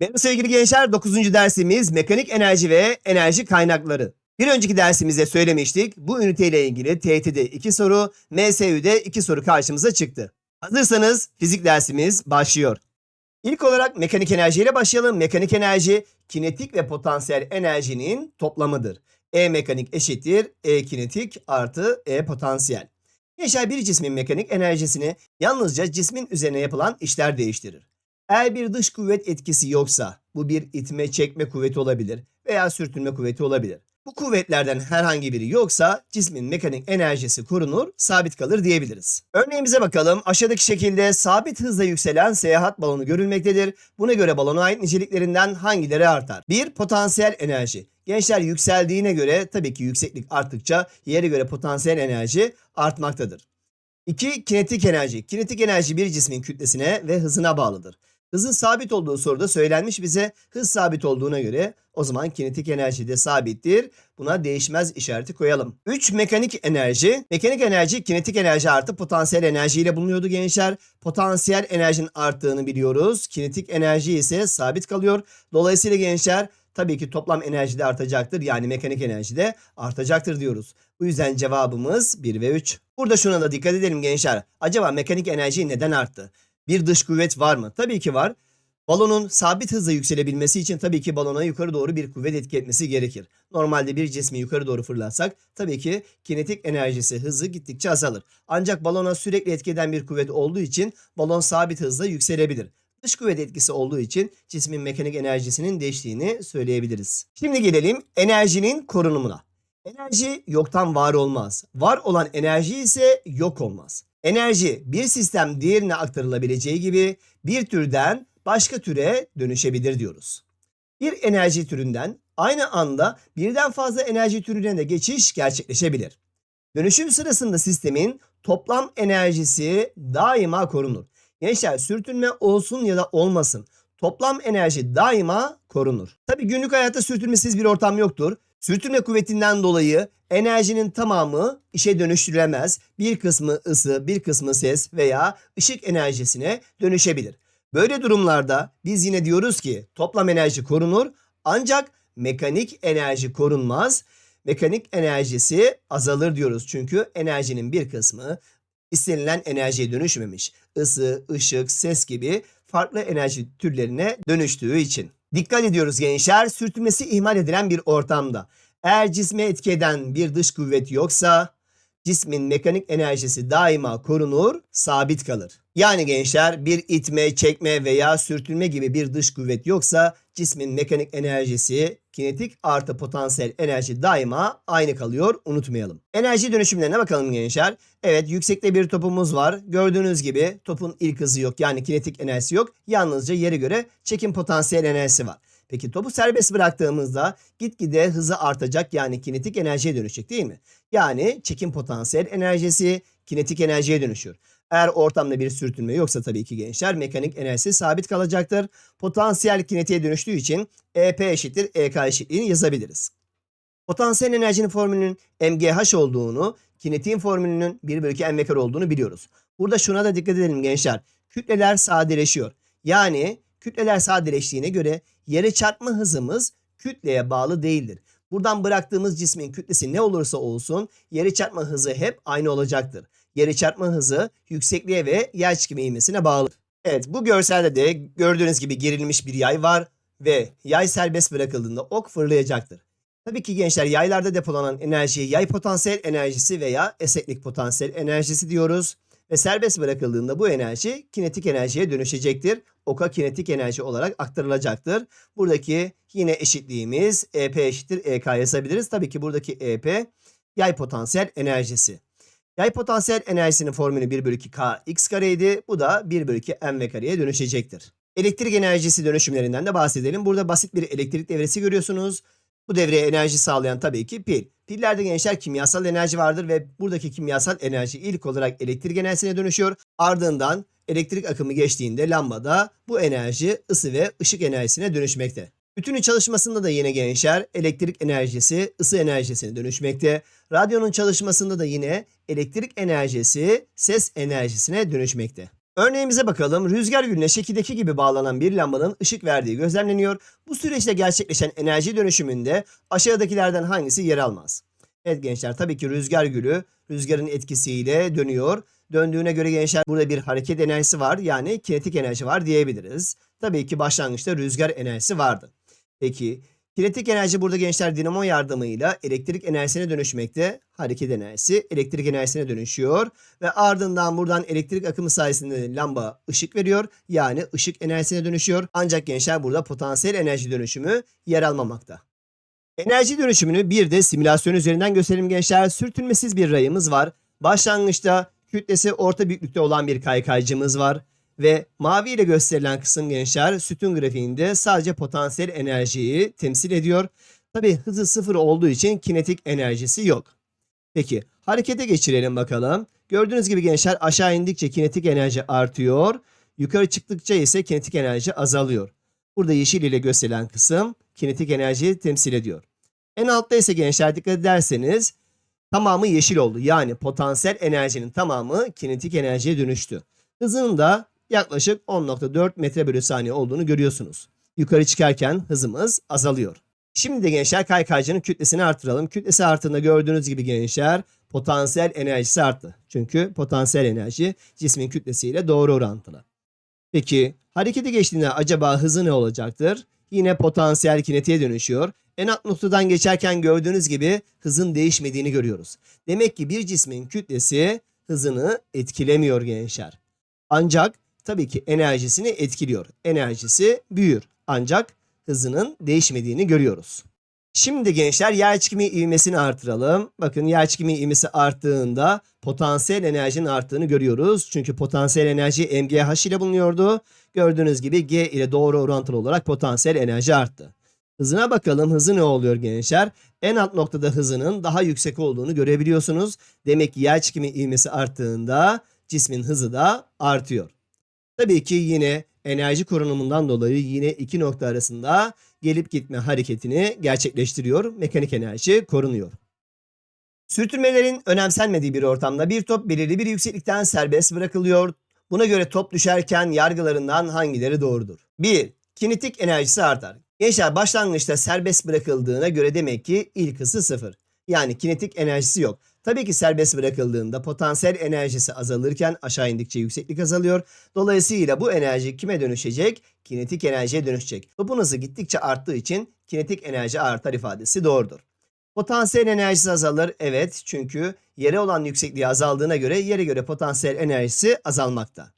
Merhaba sevgili gençler 9. dersimiz mekanik enerji ve enerji kaynakları. Bir önceki dersimizde söylemiştik bu üniteyle ilgili TET'de 2 soru, MSÜ'de 2 soru karşımıza çıktı. Hazırsanız fizik dersimiz başlıyor. İlk olarak mekanik enerjiyle başlayalım. Mekanik enerji kinetik ve potansiyel enerjinin toplamıdır. E mekanik eşittir E kinetik artı E potansiyel. Gençler bir cismin mekanik enerjisini yalnızca cismin üzerine yapılan işler değiştirir. Eğer bir dış kuvvet etkisi yoksa bu bir itme çekme kuvveti olabilir veya sürtünme kuvveti olabilir. Bu kuvvetlerden herhangi biri yoksa cismin mekanik enerjisi korunur, sabit kalır diyebiliriz. Örneğimize bakalım. Aşağıdaki şekilde sabit hızla yükselen seyahat balonu görülmektedir. Buna göre balona ait niceliklerinden hangileri artar? 1. Potansiyel enerji. Gençler yükseldiğine göre tabii ki yükseklik arttıkça yere göre potansiyel enerji artmaktadır. 2. Kinetik enerji. Kinetik enerji bir cismin kütlesine ve hızına bağlıdır. Hızın sabit olduğu soruda söylenmiş bize hız sabit olduğuna göre o zaman kinetik enerji de sabittir. Buna değişmez işareti koyalım. 3. Mekanik enerji. Mekanik enerji kinetik enerji artı potansiyel enerji ile bulunuyordu gençler. Potansiyel enerjinin arttığını biliyoruz. Kinetik enerji ise sabit kalıyor. Dolayısıyla gençler tabii ki toplam enerji de artacaktır. Yani mekanik enerji de artacaktır diyoruz. Bu yüzden cevabımız 1 ve 3. Burada şuna da dikkat edelim gençler. Acaba mekanik enerji neden arttı? Bir dış kuvvet var mı? Tabii ki var. Balonun sabit hızla yükselebilmesi için tabii ki balona yukarı doğru bir kuvvet etki etmesi gerekir. Normalde bir cismi yukarı doğru fırlatsak tabii ki kinetik enerjisi hızı gittikçe azalır. Ancak balona sürekli etki eden bir kuvvet olduğu için balon sabit hızla yükselebilir. Dış kuvvet etkisi olduğu için cismin mekanik enerjisinin değiştiğini söyleyebiliriz. Şimdi gelelim enerjinin korunumuna. Enerji yoktan var olmaz. Var olan enerji ise yok olmaz. Enerji bir sistem diğerine aktarılabileceği gibi bir türden başka türe dönüşebilir diyoruz. Bir enerji türünden aynı anda birden fazla enerji türüne de geçiş gerçekleşebilir. Dönüşüm sırasında sistemin toplam enerjisi daima korunur. Gençler sürtünme olsun ya da olmasın toplam enerji daima korunur. Tabi günlük hayatta sürtünmesiz bir ortam yoktur. Sürtünme kuvvetinden dolayı enerjinin tamamı işe dönüştürülemez. Bir kısmı ısı, bir kısmı ses veya ışık enerjisine dönüşebilir. Böyle durumlarda biz yine diyoruz ki toplam enerji korunur ancak mekanik enerji korunmaz. Mekanik enerjisi azalır diyoruz çünkü enerjinin bir kısmı istenilen enerjiye dönüşmemiş. Isı, ışık, ses gibi farklı enerji türlerine dönüştüğü için. Dikkat ediyoruz gençler, sürtünmesi ihmal edilen bir ortamda. Eğer cisme etki eden bir dış kuvvet yoksa cismin mekanik enerjisi daima korunur, sabit kalır. Yani gençler bir itme, çekme veya sürtünme gibi bir dış kuvvet yoksa cismin mekanik enerjisi kinetik artı potansiyel enerji daima aynı kalıyor unutmayalım. Enerji dönüşümlerine bakalım gençler. Evet yüksekte bir topumuz var. Gördüğünüz gibi topun ilk hızı yok yani kinetik enerjisi yok. Yalnızca yere göre çekim potansiyel enerjisi var. Peki topu serbest bıraktığımızda gitgide hızı artacak yani kinetik enerjiye dönüşecek değil mi? Yani çekim potansiyel enerjisi kinetik enerjiye dönüşüyor. Eğer ortamda bir sürtünme yoksa tabii ki gençler mekanik enerjisi sabit kalacaktır. Potansiyel kinetiğe dönüştüğü için EP eşittir EK eşitliğini yazabiliriz. Potansiyel enerjinin formülünün MGH olduğunu, kinetiğin formülünün 1 bölü 2 mv kare olduğunu biliyoruz. Burada şuna da dikkat edelim gençler. Kütleler sadeleşiyor. Yani kütleler sadeleştiğine göre yere çarpma hızımız kütleye bağlı değildir. Buradan bıraktığımız cismin kütlesi ne olursa olsun yere çarpma hızı hep aynı olacaktır. Yere çarpma hızı yüksekliğe ve yer çekimi ivmesine bağlı. Evet bu görselde de gördüğünüz gibi gerilmiş bir yay var ve yay serbest bırakıldığında ok fırlayacaktır. Tabii ki gençler yaylarda depolanan enerjiye yay potansiyel enerjisi veya esneklik potansiyel enerjisi diyoruz. Ve serbest bırakıldığında bu enerji kinetik enerjiye dönüşecektir. Oka kinetik enerji olarak aktarılacaktır. Buradaki yine eşitliğimiz EP eşittir EK yazabiliriz. Tabii ki buradaki EP yay potansiyel enerjisi. Yay potansiyel enerjisinin formülü 1 bölü 2 K x kareydi. Bu da 1 bölü 2 M kareye dönüşecektir. Elektrik enerjisi dönüşümlerinden de bahsedelim. Burada basit bir elektrik devresi görüyorsunuz. Bu devreye enerji sağlayan tabii ki pil. Pillerde gençler kimyasal enerji vardır ve buradaki kimyasal enerji ilk olarak elektrik enerjisine dönüşüyor. Ardından elektrik akımı geçtiğinde lambada bu enerji ısı ve ışık enerjisine dönüşmekte. Bütünün çalışmasında da yine gençler elektrik enerjisi ısı enerjisine dönüşmekte. Radyonun çalışmasında da yine elektrik enerjisi ses enerjisine dönüşmekte. Örneğimize bakalım. Rüzgar gülüne şekildeki gibi bağlanan bir lambanın ışık verdiği gözlemleniyor. Bu süreçte gerçekleşen enerji dönüşümünde aşağıdakilerden hangisi yer almaz? Evet gençler tabii ki rüzgar gülü rüzgarın etkisiyle dönüyor. Döndüğüne göre gençler burada bir hareket enerjisi var yani kinetik enerji var diyebiliriz. Tabii ki başlangıçta rüzgar enerjisi vardı. Peki kinetik enerji burada gençler dinamo yardımıyla elektrik enerjisine dönüşmekte. Hareket enerjisi elektrik enerjisine dönüşüyor ve ardından buradan elektrik akımı sayesinde lamba ışık veriyor. Yani ışık enerjisine dönüşüyor. Ancak gençler burada potansiyel enerji dönüşümü yer almamakta. Enerji dönüşümünü bir de simülasyon üzerinden gösterelim gençler. Sürtünmesiz bir rayımız var. Başlangıçta kütlesi orta büyüklükte olan bir kaykaycımız var. Ve mavi ile gösterilen kısım gençler sütun grafiğinde sadece potansiyel enerjiyi temsil ediyor. Tabi hızı sıfır olduğu için kinetik enerjisi yok. Peki harekete geçirelim bakalım. Gördüğünüz gibi gençler aşağı indikçe kinetik enerji artıyor. Yukarı çıktıkça ise kinetik enerji azalıyor. Burada yeşil ile gösterilen kısım kinetik enerjiyi temsil ediyor. En altta ise gençler dikkat ederseniz tamamı yeşil oldu. Yani potansiyel enerjinin tamamı kinetik enerjiye dönüştü. Hızının da yaklaşık 10.4 metre bölü saniye olduğunu görüyorsunuz. Yukarı çıkarken hızımız azalıyor. Şimdi de gençler kaykaycının kütlesini artıralım. Kütlesi arttığında gördüğünüz gibi gençler potansiyel enerjisi arttı. Çünkü potansiyel enerji cismin kütlesiyle doğru orantılı. Peki harekete geçtiğinde acaba hızı ne olacaktır? Yine potansiyel kinetiğe dönüşüyor. En alt noktadan geçerken gördüğünüz gibi hızın değişmediğini görüyoruz. Demek ki bir cismin kütlesi hızını etkilemiyor gençler. Ancak tabii ki enerjisini etkiliyor. Enerjisi büyür. Ancak hızının değişmediğini görüyoruz. Şimdi gençler yer çekimi ivmesini artıralım. Bakın yer çekimi ivmesi arttığında potansiyel enerjinin arttığını görüyoruz. Çünkü potansiyel enerji MGH ile bulunuyordu. Gördüğünüz gibi G ile doğru orantılı olarak potansiyel enerji arttı. Hızına bakalım hızı ne oluyor gençler? En alt noktada hızının daha yüksek olduğunu görebiliyorsunuz. Demek ki yer çekimi ivmesi arttığında cismin hızı da artıyor. Tabii ki yine enerji korunumundan dolayı yine iki nokta arasında gelip gitme hareketini gerçekleştiriyor. Mekanik enerji korunuyor. Sürtünmelerin önemsenmediği bir ortamda bir top belirli bir yükseklikten serbest bırakılıyor. Buna göre top düşerken yargılarından hangileri doğrudur? 1. Kinetik enerjisi artar. Gençler başlangıçta serbest bırakıldığına göre demek ki ilk hızı sıfır. Yani kinetik enerjisi yok. Tabii ki serbest bırakıldığında potansiyel enerjisi azalırken aşağı indikçe yükseklik azalıyor. Dolayısıyla bu enerji kime dönüşecek? Kinetik enerjiye dönüşecek. Topun hızı gittikçe arttığı için kinetik enerji artar ifadesi doğrudur. Potansiyel enerjisi azalır. Evet çünkü yere olan yüksekliği azaldığına göre yere göre potansiyel enerjisi azalmakta.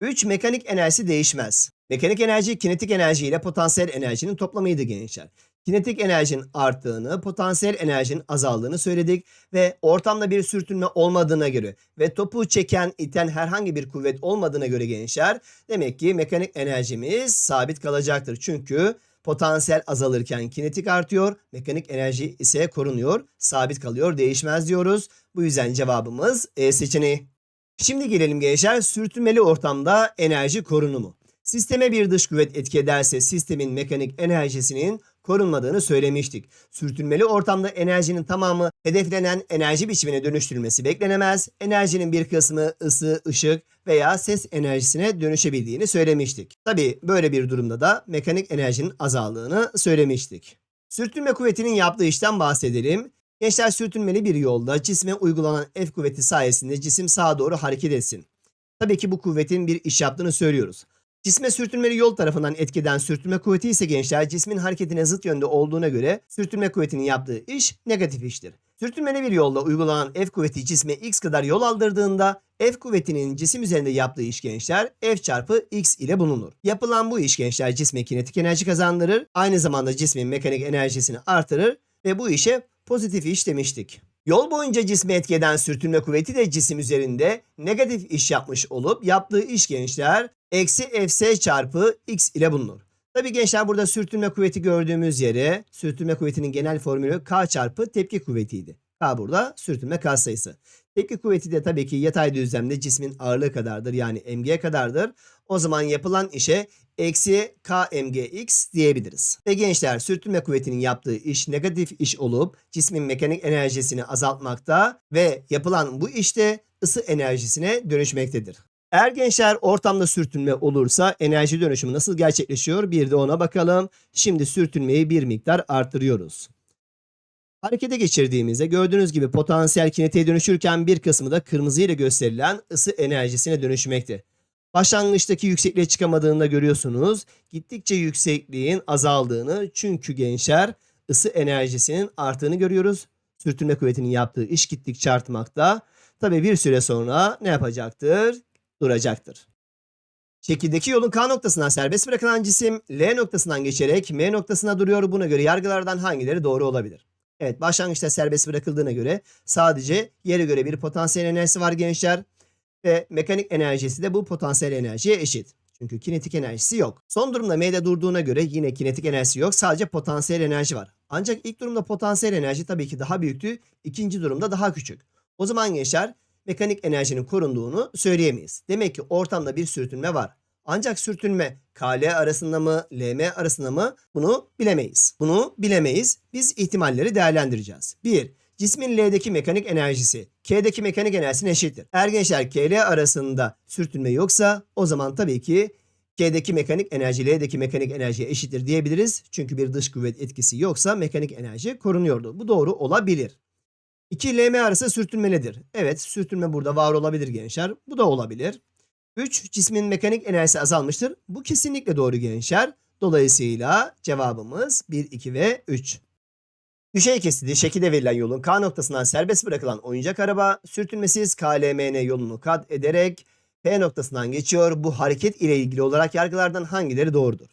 3. Mekanik enerjisi değişmez. Mekanik enerji kinetik enerji ile potansiyel enerjinin toplamıydı gençler. Kinetik enerjinin arttığını, potansiyel enerjinin azaldığını söyledik ve ortamda bir sürtünme olmadığına göre ve topu çeken, iten herhangi bir kuvvet olmadığına göre gençler demek ki mekanik enerjimiz sabit kalacaktır. Çünkü potansiyel azalırken kinetik artıyor, mekanik enerji ise korunuyor, sabit kalıyor, değişmez diyoruz. Bu yüzden cevabımız E seçeneği. Şimdi gelelim gençler sürtünmeli ortamda enerji korunumu. Sisteme bir dış kuvvet etki ederse sistemin mekanik enerjisinin korunmadığını söylemiştik. Sürtünmeli ortamda enerjinin tamamı hedeflenen enerji biçimine dönüştürülmesi beklenemez. Enerjinin bir kısmı ısı, ışık veya ses enerjisine dönüşebildiğini söylemiştik. Tabi böyle bir durumda da mekanik enerjinin azaldığını söylemiştik. Sürtünme kuvvetinin yaptığı işten bahsedelim. Gençler sürtünmeli bir yolda cisme uygulanan F kuvveti sayesinde cisim sağa doğru hareket etsin. Tabii ki bu kuvvetin bir iş yaptığını söylüyoruz. Cisme sürtünmeli yol tarafından etkeden sürtünme kuvveti ise gençler cismin hareketine zıt yönde olduğuna göre sürtünme kuvvetinin yaptığı iş negatif iştir. Sürtünmeli bir yolda uygulanan F kuvveti cisme x kadar yol aldırdığında F kuvvetinin cisim üzerinde yaptığı iş gençler F çarpı x ile bulunur. Yapılan bu iş gençler cisme kinetik enerji kazandırır. Aynı zamanda cismin mekanik enerjisini artırır ve bu işe pozitif iş demiştik. Yol boyunca cismi etki eden sürtünme kuvveti de cisim üzerinde negatif iş yapmış olup yaptığı iş gençler eksi fs çarpı x ile bulunur. Tabi gençler burada sürtünme kuvveti gördüğümüz yere sürtünme kuvvetinin genel formülü k çarpı tepki kuvvetiydi. K burada sürtünme katsayısı. Tepki kuvveti de tabii ki yatay düzlemde cismin ağırlığı kadardır yani mg kadardır. O zaman yapılan işe eksi kmgx diyebiliriz. Ve gençler sürtünme kuvvetinin yaptığı iş negatif iş olup cismin mekanik enerjisini azaltmakta ve yapılan bu işte ısı enerjisine dönüşmektedir. Eğer gençler ortamda sürtünme olursa enerji dönüşümü nasıl gerçekleşiyor? Bir de ona bakalım. Şimdi sürtünmeyi bir miktar arttırıyoruz. Harekete geçirdiğimizde gördüğünüz gibi potansiyel kinetiğe dönüşürken bir kısmı da kırmızı ile gösterilen ısı enerjisine dönüşmekte. Başlangıçtaki yüksekliğe çıkamadığını da görüyorsunuz. Gittikçe yüksekliğin azaldığını çünkü gençler ısı enerjisinin arttığını görüyoruz. Sürtünme kuvvetinin yaptığı iş gittikçe artmakta. Tabii bir süre sonra ne yapacaktır? Duracaktır. Şekildeki yolun K noktasından serbest bırakılan cisim L noktasından geçerek M noktasına duruyor. Buna göre yargılardan hangileri doğru olabilir? Evet başlangıçta serbest bırakıldığına göre sadece yere göre bir potansiyel enerjisi var gençler. Ve mekanik enerjisi de bu potansiyel enerjiye eşit. Çünkü kinetik enerjisi yok. Son durumda M'de durduğuna göre yine kinetik enerjisi yok. Sadece potansiyel enerji var. Ancak ilk durumda potansiyel enerji tabii ki daha büyüktü. İkinci durumda daha küçük. O zaman gençler mekanik enerjinin korunduğunu söyleyemeyiz. Demek ki ortamda bir sürtünme var. Ancak sürtünme KL arasında mı, LM arasında mı bunu bilemeyiz. Bunu bilemeyiz. Biz ihtimalleri değerlendireceğiz. 1. Cismin L'deki mekanik enerjisi K'deki mekanik enerjisine eşittir. Eğer gençler KL arasında sürtünme yoksa o zaman tabii ki K'deki mekanik enerji L'deki mekanik enerjiye eşittir diyebiliriz. Çünkü bir dış kuvvet etkisi yoksa mekanik enerji korunuyordu. Bu doğru olabilir. 2 LM arası sürtünmelidir. Evet sürtünme burada var olabilir gençler. Bu da olabilir. 3 cismin mekanik enerjisi azalmıştır. Bu kesinlikle doğru gençler. Dolayısıyla cevabımız 1, 2 ve 3. Düşey kesidi şekilde verilen yolun K noktasından serbest bırakılan oyuncak araba sürtünmesiz KLMN yolunu kat ederek P noktasından geçiyor. Bu hareket ile ilgili olarak yargılardan hangileri doğrudur?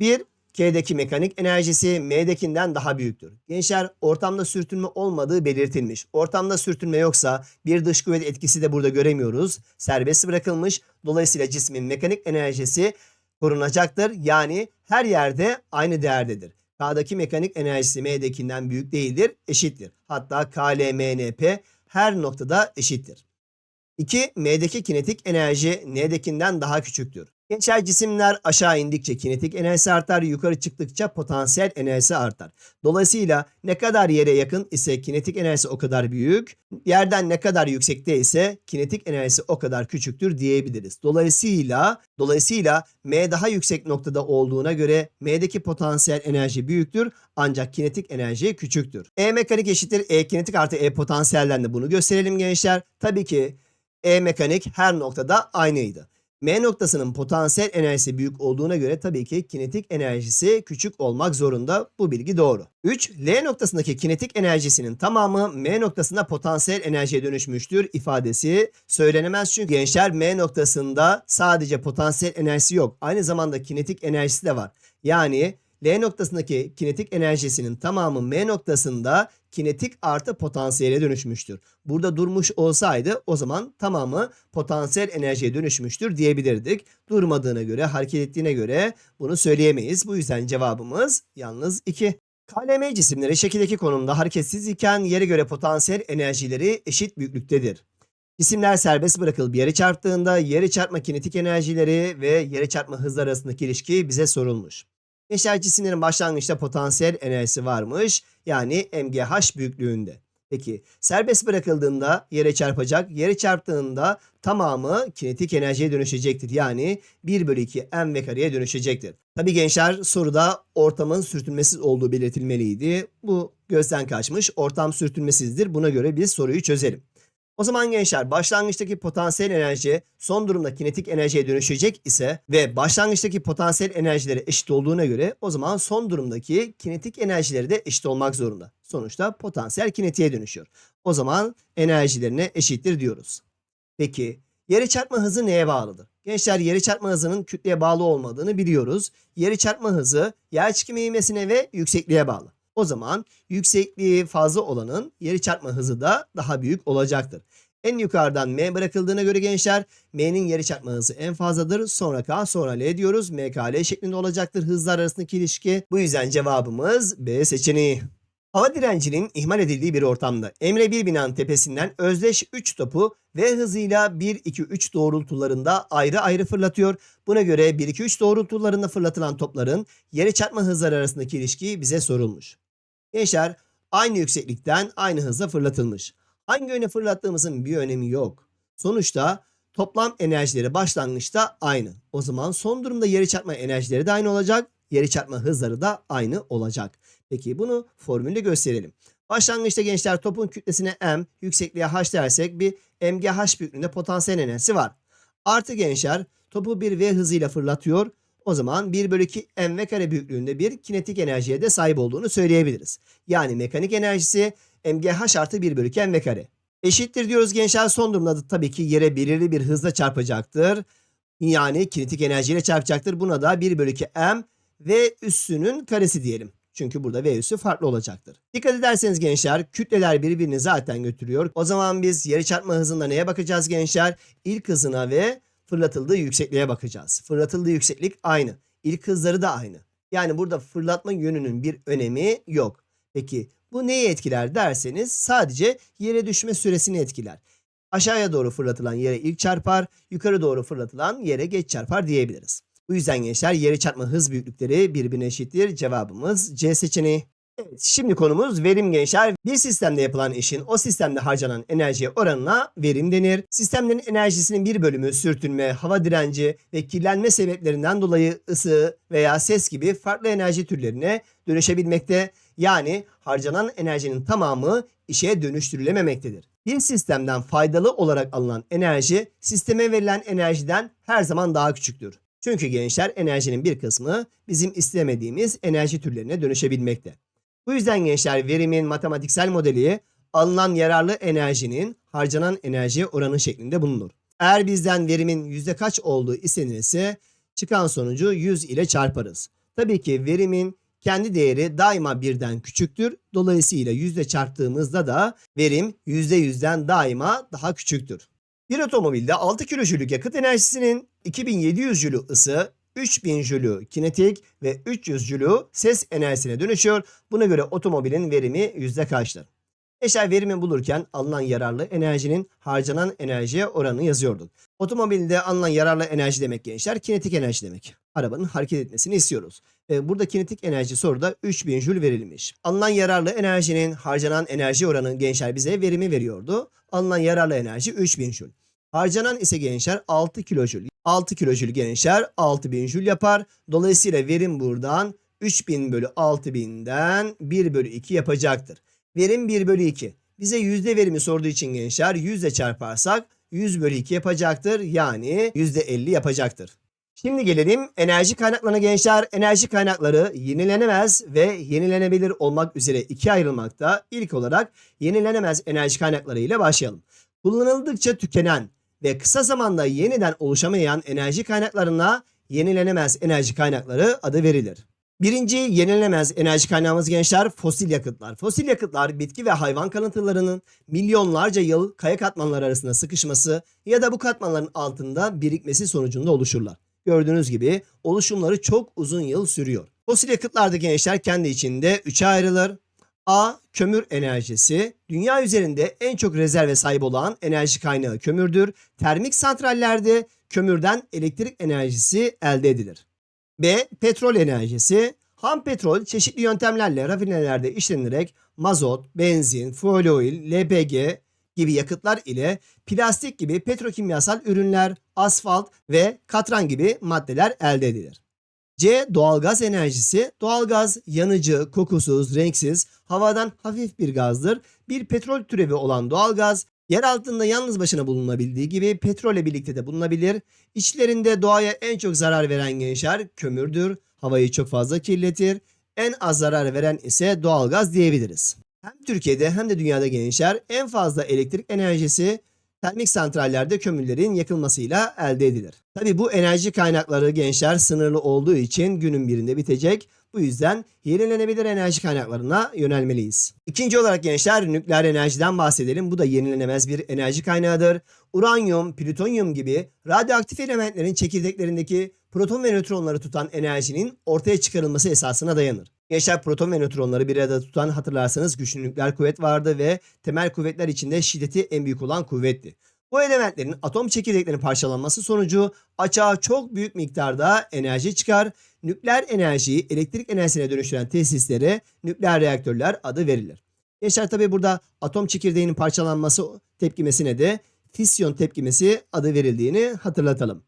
1. K'deki mekanik enerjisi M'dekinden daha büyüktür. Gençler ortamda sürtünme olmadığı belirtilmiş. Ortamda sürtünme yoksa bir dış kuvvet etkisi de burada göremiyoruz. Serbest bırakılmış. Dolayısıyla cismin mekanik enerjisi korunacaktır. Yani her yerde aynı değerdedir. K'daki mekanik enerjisi M'dekinden büyük değildir, eşittir. Hatta KLMNP her noktada eşittir. 2. M'deki kinetik enerji N'dekinden daha küçüktür. Gençler cisimler aşağı indikçe kinetik enerjisi artar, yukarı çıktıkça potansiyel enerjisi artar. Dolayısıyla ne kadar yere yakın ise kinetik enerjisi o kadar büyük, yerden ne kadar yüksekte ise kinetik enerjisi o kadar küçüktür diyebiliriz. Dolayısıyla dolayısıyla M daha yüksek noktada olduğuna göre M'deki potansiyel enerji büyüktür ancak kinetik enerji küçüktür. E mekanik eşittir E kinetik artı E potansiyelden de bunu gösterelim gençler. Tabii ki E mekanik her noktada aynıydı. M noktasının potansiyel enerjisi büyük olduğuna göre tabii ki kinetik enerjisi küçük olmak zorunda. Bu bilgi doğru. 3. L noktasındaki kinetik enerjisinin tamamı M noktasında potansiyel enerjiye dönüşmüştür ifadesi söylenemez çünkü gençler M noktasında sadece potansiyel enerjisi yok. Aynı zamanda kinetik enerjisi de var. Yani L noktasındaki kinetik enerjisinin tamamı M noktasında kinetik artı potansiyele dönüşmüştür. Burada durmuş olsaydı o zaman tamamı potansiyel enerjiye dönüşmüştür diyebilirdik. Durmadığına göre, hareket ettiğine göre bunu söyleyemeyiz. Bu yüzden cevabımız yalnız 2. KLM cisimleri şekildeki konumda hareketsiz iken yere göre potansiyel enerjileri eşit büyüklüktedir. Cisimler serbest bırakılıp yere çarptığında yere çarpma kinetik enerjileri ve yere çarpma hızları arasındaki ilişki bize sorulmuş. Gençler cisimlerin başlangıçta potansiyel enerjisi varmış. Yani MGH büyüklüğünde. Peki serbest bırakıldığında yere çarpacak. Yere çarptığında tamamı kinetik enerjiye dönüşecektir. Yani 1 bölü 2 mv kareye dönüşecektir. Tabi gençler soruda ortamın sürtünmesiz olduğu belirtilmeliydi. Bu gözden kaçmış. Ortam sürtünmesizdir. Buna göre biz soruyu çözelim. O zaman gençler başlangıçtaki potansiyel enerji son durumda kinetik enerjiye dönüşecek ise ve başlangıçtaki potansiyel enerjileri eşit olduğuna göre o zaman son durumdaki kinetik enerjileri de eşit olmak zorunda. Sonuçta potansiyel kinetiğe dönüşüyor. O zaman enerjilerine eşittir diyoruz. Peki yere çarpma hızı neye bağlıdır? Gençler yere çarpma hızının kütleye bağlı olmadığını biliyoruz. Yere çarpma hızı yer çekimi ivmesine ve yüksekliğe bağlı. O zaman yüksekliği fazla olanın yeri çarpma hızı da daha büyük olacaktır. En yukarıdan M bırakıldığına göre gençler M'nin yeri çarpma hızı en fazladır. Sonra K sonra L diyoruz. M, K, L şeklinde olacaktır hızlar arasındaki ilişki. Bu yüzden cevabımız B seçeneği. Hava direncinin ihmal edildiği bir ortamda Emre bir binanın tepesinden özdeş 3 topu V hızıyla 1-2-3 doğrultularında ayrı ayrı fırlatıyor. Buna göre 1-2-3 doğrultularında fırlatılan topların yere çarpma hızları arasındaki ilişki bize sorulmuş. Gençler aynı yükseklikten aynı hızla fırlatılmış. Hangi yöne fırlattığımızın bir önemi yok. Sonuçta toplam enerjileri başlangıçta aynı. O zaman son durumda yeri çarpma enerjileri de aynı olacak. Yeri çarpma hızları da aynı olacak. Peki bunu formülde gösterelim. Başlangıçta gençler topun kütlesine m, yüksekliğe h dersek bir mgh büyüklüğünde potansiyel enerjisi var. Artı gençler topu bir v hızıyla fırlatıyor. O zaman 1 bölü 2 mv kare büyüklüğünde bir kinetik enerjiye de sahip olduğunu söyleyebiliriz. Yani mekanik enerjisi mgh artı 1 bölü 2 mv kare. Eşittir diyoruz gençler son durumda da tabii ki yere belirli bir hızla çarpacaktır. Yani kinetik enerjiyle çarpacaktır. Buna da 1 bölü 2 m v üssünün karesi diyelim. Çünkü burada V üssü farklı olacaktır. Dikkat ederseniz gençler kütleler birbirini zaten götürüyor. O zaman biz yarı çarpma hızında neye bakacağız gençler? İlk hızına ve fırlatıldığı yüksekliğe bakacağız. Fırlatıldığı yükseklik aynı. İlk hızları da aynı. Yani burada fırlatma yönünün bir önemi yok. Peki bu neyi etkiler derseniz sadece yere düşme süresini etkiler. Aşağıya doğru fırlatılan yere ilk çarpar, yukarı doğru fırlatılan yere geç çarpar diyebiliriz. Bu yüzden gençler yere çarpma hız büyüklükleri birbirine eşittir. Cevabımız C seçeneği. Evet, şimdi konumuz verim gençler. Bir sistemde yapılan işin o sistemde harcanan enerjiye oranına verim denir. Sistemlerin enerjisinin bir bölümü sürtünme, hava direnci ve kirlenme sebeplerinden dolayı ısı veya ses gibi farklı enerji türlerine dönüşebilmekte. Yani harcanan enerjinin tamamı işe dönüştürülememektedir. Bir sistemden faydalı olarak alınan enerji sisteme verilen enerjiden her zaman daha küçüktür. Çünkü gençler enerjinin bir kısmı bizim istemediğimiz enerji türlerine dönüşebilmekte. Bu yüzden gençler verimin matematiksel modeli alınan yararlı enerjinin harcanan enerji oranı şeklinde bulunur. Eğer bizden verimin yüzde kaç olduğu istenirse çıkan sonucu 100 ile çarparız. Tabii ki verimin kendi değeri daima birden küçüktür. Dolayısıyla yüzde çarptığımızda da verim yüzde yüzden daima daha küçüktür. Bir otomobilde 6 kilojülük yakıt enerjisinin 2700 jülü ısı, 3000 jülü kinetik ve 300 jülü ses enerjisine dönüşüyor. Buna göre otomobilin verimi yüzde kaçtır? Eşer verimi bulurken alınan yararlı enerjinin harcanan enerjiye oranını yazıyorduk. Otomobilde alınan yararlı enerji demek gençler kinetik enerji demek. Arabanın hareket etmesini istiyoruz. E, burada kinetik enerji soruda 3000 jül verilmiş. Alınan yararlı enerjinin harcanan enerji oranı gençler bize verimi veriyordu. Alınan yararlı enerji 3000 jül. Harcanan ise gençler 6 kilojül. 6 kilojül gençler 6000 jül yapar. Dolayısıyla verim buradan 3000 bölü 6000'den 1 bölü 2 yapacaktır. Verim 1 bölü 2. Bize yüzde verimi sorduğu için gençler yüzde çarparsak 100 bölü 2 yapacaktır. Yani yüzde 50 yapacaktır. Şimdi gelelim enerji kaynaklarına gençler. Enerji kaynakları yenilenemez ve yenilenebilir olmak üzere ikiye ayrılmakta. İlk olarak yenilenemez enerji kaynakları ile başlayalım. Kullanıldıkça tükenen ve kısa zamanda yeniden oluşamayan enerji kaynaklarına yenilenemez enerji kaynakları adı verilir. Birinci yenilenemez enerji kaynağımız gençler fosil yakıtlar. Fosil yakıtlar bitki ve hayvan kalıntılarının milyonlarca yıl kaya katmanları arasında sıkışması ya da bu katmanların altında birikmesi sonucunda oluşurlar. Gördüğünüz gibi oluşumları çok uzun yıl sürüyor. Fosil yakıtlarda gençler kendi içinde üçe ayrılır. A. Kömür enerjisi. Dünya üzerinde en çok rezerve sahip olan enerji kaynağı kömürdür. Termik santrallerde kömürden elektrik enerjisi elde edilir. B. Petrol enerjisi. Ham petrol çeşitli yöntemlerle rafinelerde işlenerek mazot, benzin, fuel oil, LPG gibi yakıtlar ile plastik gibi petrokimyasal ürünler, asfalt ve katran gibi maddeler elde edilir. C. Doğalgaz enerjisi. Doğalgaz yanıcı, kokusuz, renksiz, havadan hafif bir gazdır. Bir petrol türevi olan doğalgaz yer altında yalnız başına bulunabildiği gibi petrolle birlikte de bulunabilir. İçlerinde doğaya en çok zarar veren gençler kömürdür. Havayı çok fazla kirletir. En az zarar veren ise doğalgaz diyebiliriz. Hem Türkiye'de hem de dünyada gençler en fazla elektrik enerjisi termik santrallerde kömürlerin yakılmasıyla elde edilir. Tabi bu enerji kaynakları gençler sınırlı olduğu için günün birinde bitecek. Bu yüzden yenilenebilir enerji kaynaklarına yönelmeliyiz. İkinci olarak gençler nükleer enerjiden bahsedelim. Bu da yenilenemez bir enerji kaynağıdır. Uranyum, plütonyum gibi radyoaktif elementlerin çekirdeklerindeki proton ve nötronları tutan enerjinin ortaya çıkarılması esasına dayanır. Gençler proton ve nötronları bir arada tutan hatırlarsanız güçlü nükleer kuvvet vardı ve temel kuvvetler içinde şiddeti en büyük olan kuvvetti. Bu elementlerin atom çekirdeklerinin parçalanması sonucu açığa çok büyük miktarda enerji çıkar. Nükleer enerjiyi elektrik enerjisine dönüştüren tesislere nükleer reaktörler adı verilir. Gençler tabi burada atom çekirdeğinin parçalanması tepkimesine de fisyon tepkimesi adı verildiğini hatırlatalım.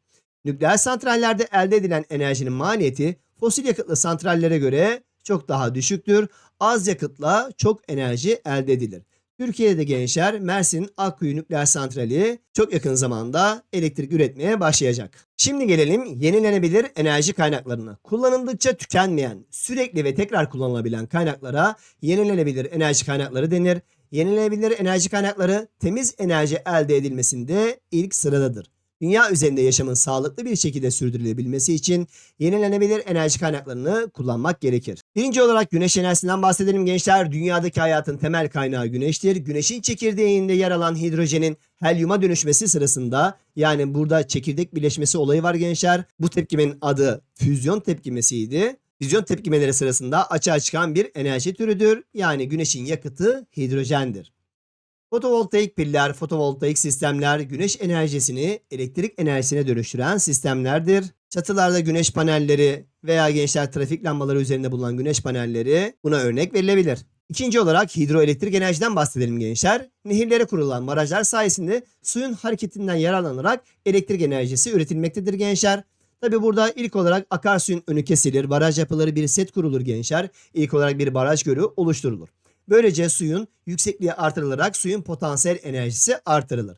Nükleer santrallerde elde edilen enerjinin maliyeti fosil yakıtlı santrallere göre çok daha düşüktür. Az yakıtla çok enerji elde edilir. Türkiye'de gençler Mersin Akkuyu Nükleer Santrali çok yakın zamanda elektrik üretmeye başlayacak. Şimdi gelelim yenilenebilir enerji kaynaklarına. Kullanıldıkça tükenmeyen, sürekli ve tekrar kullanılabilen kaynaklara yenilenebilir enerji kaynakları denir. Yenilenebilir enerji kaynakları temiz enerji elde edilmesinde ilk sıradadır. Dünya üzerinde yaşamın sağlıklı bir şekilde sürdürülebilmesi için yenilenebilir enerji kaynaklarını kullanmak gerekir. Birinci olarak güneş enerjisinden bahsedelim gençler. Dünyadaki hayatın temel kaynağı güneştir. Güneşin çekirdeğinde yer alan hidrojenin helyuma dönüşmesi sırasında yani burada çekirdek birleşmesi olayı var gençler. Bu tepkimenin adı füzyon tepkimesiydi. Füzyon tepkimeleri sırasında açığa çıkan bir enerji türüdür. Yani güneşin yakıtı hidrojendir. Fotovoltaik piller, fotovoltaik sistemler güneş enerjisini elektrik enerjisine dönüştüren sistemlerdir. Çatılarda güneş panelleri veya gençler trafik lambaları üzerinde bulunan güneş panelleri buna örnek verilebilir. İkinci olarak hidroelektrik enerjiden bahsedelim gençler. Nehirlere kurulan barajlar sayesinde suyun hareketinden yararlanarak elektrik enerjisi üretilmektedir gençler. Tabi burada ilk olarak akarsuyun önü kesilir, baraj yapıları bir set kurulur gençler. İlk olarak bir baraj gölü oluşturulur. Böylece suyun yüksekliği artırılarak suyun potansiyel enerjisi artırılır.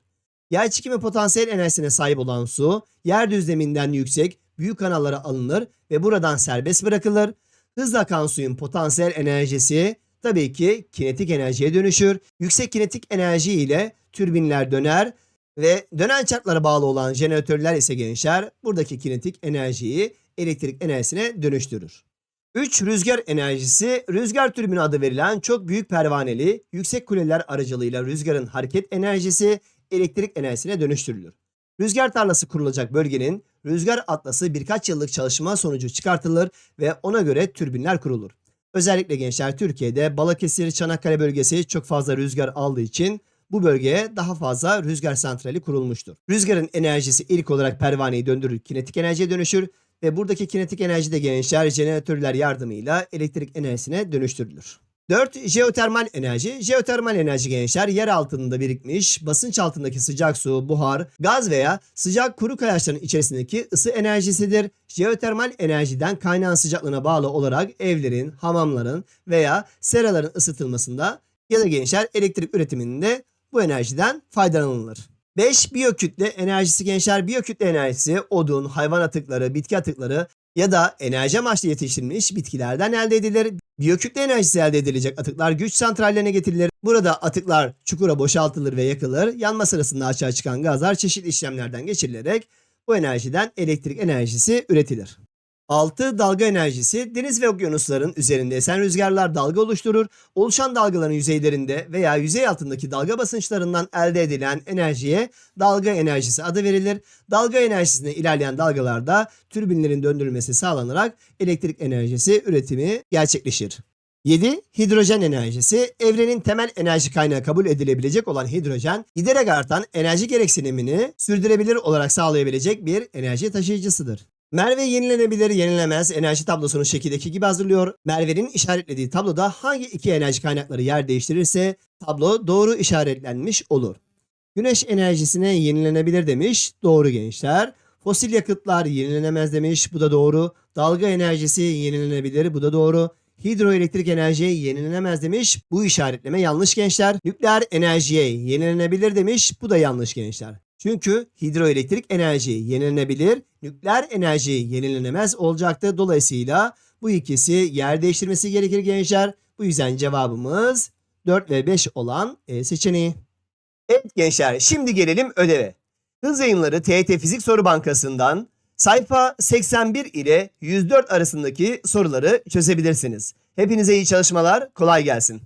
Yer çekimi potansiyel enerjisine sahip olan su yer düzleminden yüksek büyük kanallara alınır ve buradan serbest bırakılır. Hızla akan suyun potansiyel enerjisi tabii ki kinetik enerjiye dönüşür. Yüksek kinetik enerji ile türbinler döner ve dönen çarklara bağlı olan jeneratörler ise gençler buradaki kinetik enerjiyi elektrik enerjisine dönüştürür. 3. Rüzgar enerjisi, rüzgar türbini adı verilen çok büyük pervaneli, yüksek kuleler aracılığıyla rüzgarın hareket enerjisi elektrik enerjisine dönüştürülür. Rüzgar tarlası kurulacak bölgenin rüzgar atlası birkaç yıllık çalışma sonucu çıkartılır ve ona göre türbinler kurulur. Özellikle gençler Türkiye'de Balıkesir, Çanakkale bölgesi çok fazla rüzgar aldığı için bu bölgeye daha fazla rüzgar santrali kurulmuştur. Rüzgarın enerjisi ilk olarak pervaneyi döndürür, kinetik enerjiye dönüşür ve buradaki kinetik enerji de gençler jeneratörler yardımıyla elektrik enerjisine dönüştürülür. 4. Jeotermal enerji. Jeotermal enerji gençler yer altında birikmiş basınç altındaki sıcak su, buhar, gaz veya sıcak kuru kayaçların içerisindeki ısı enerjisidir. Jeotermal enerjiden kaynağın sıcaklığına bağlı olarak evlerin, hamamların veya seraların ısıtılmasında ya da gençler elektrik üretiminde bu enerjiden faydalanılır. 5. Biyokütle enerjisi gençler. Biyokütle enerjisi odun, hayvan atıkları, bitki atıkları ya da enerji amaçlı yetiştirilmiş bitkilerden elde edilir. Biyokütle enerjisi elde edilecek atıklar güç santrallerine getirilir. Burada atıklar çukura boşaltılır ve yakılır. Yanma sırasında açığa çıkan gazlar çeşitli işlemlerden geçirilerek bu enerjiden elektrik enerjisi üretilir. 6. Dalga enerjisi deniz ve okyanusların üzerinde esen rüzgarlar dalga oluşturur. Oluşan dalgaların yüzeylerinde veya yüzey altındaki dalga basınçlarından elde edilen enerjiye dalga enerjisi adı verilir. Dalga enerjisine ilerleyen dalgalarda türbinlerin döndürülmesi sağlanarak elektrik enerjisi üretimi gerçekleşir. 7. Hidrojen enerjisi. Evrenin temel enerji kaynağı kabul edilebilecek olan hidrojen, giderek artan enerji gereksinimini sürdürebilir olarak sağlayabilecek bir enerji taşıyıcısıdır. Merve yenilenebilir yenilemez enerji tablosunu şekildeki gibi hazırlıyor. Merve'nin işaretlediği tabloda hangi iki enerji kaynakları yer değiştirirse tablo doğru işaretlenmiş olur. Güneş enerjisine yenilenebilir demiş. Doğru gençler. Fosil yakıtlar yenilenemez demiş. Bu da doğru. Dalga enerjisi yenilenebilir. Bu da doğru. Hidroelektrik enerji yenilenemez demiş. Bu işaretleme yanlış gençler. Nükleer enerjiye yenilenebilir demiş. Bu da yanlış gençler. Çünkü hidroelektrik enerji yenilenebilir, nükleer enerji yenilenemez olacaktı. Dolayısıyla bu ikisi yer değiştirmesi gerekir gençler. Bu yüzden cevabımız 4 ve 5 olan E seçeneği. Evet gençler şimdi gelelim ödeve. Hız yayınları TET Fizik Soru Bankası'ndan sayfa 81 ile 104 arasındaki soruları çözebilirsiniz. Hepinize iyi çalışmalar, kolay gelsin.